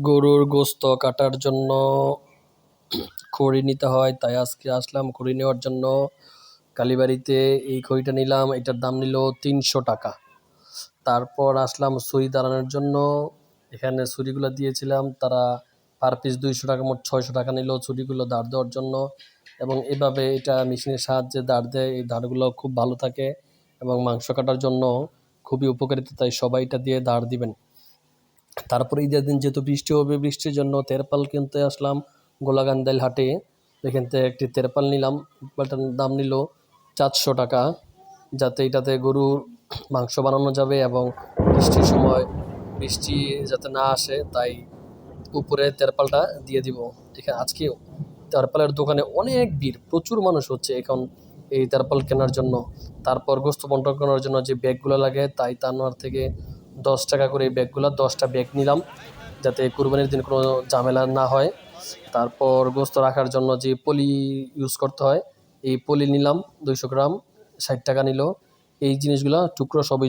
গরুর গোস্ত কাটার জন্য খড়ি নিতে হয়। তাই আজকে আসলাম খড়ি নেওয়ার জন্য। কালীবাড়িতে এই খড়িটা নিলাম, এটার দাম নিল তিনশো টাকা। তারপর আসলাম ছুরি দাঁড়ানোর জন্য। এখানে ছুরিগুলো দিয়েছিলাম, তারা পার পিস দুইশো টাকা, মোট ছয়শো টাকা নিল ছুরিগুলো দাঁড় দেওয়ার জন্য। এবং এভাবে এটা মেশিনের সাহায্যে দাঁড় দেয়, এই দাঁড়গুলো খুব ভালো থাকে এবং মাংস কাটার জন্য খুবই উপকারিতা। তাই সবাই এটা দিয়ে দাঁড় দিবেন। তারপরে ঈদের দিন যেহেতু বৃষ্টি হবে, বৃষ্টির জন্য তেরপাল কিনতে আসলাম, গোলাগান্দাইল হাটে। এখান থেকে একটি তেরপাল নিলাম তেরপালটার দাম নিল চারশো টাকা। যাতে এটাতে গরুর মাংস বানানো যাবে এবং বৃষ্টির সময় বৃষ্টি যাতে না আসে, তাই উপরে তেরপালটা দিয়ে দিব। এখানে আজকে তেরপালের দোকানে অনেক ভিড়, প্রচুর মানুষ হচ্ছে এখন এই তেরপাল কেনার জন্য। তারপর গোস্ত বন্টন করার জন্য যে ব্যাগগুলো লাগে, তাই তানোয়ার থেকে দশ টাকা করে এই ব্যাগগুলো, দশটা ব্যাগ নিলাম যাতে কুরবানির দিন কোনো ঝামেলা না হয়। তারপর গোস্ত রাখার জন্য যে পলি ইউজ করতে হয়, এই পলি নিলাম দুইশো গ্রাম, ষাট টাকা নিল। এই জিনিসগুলো টুকরো সবই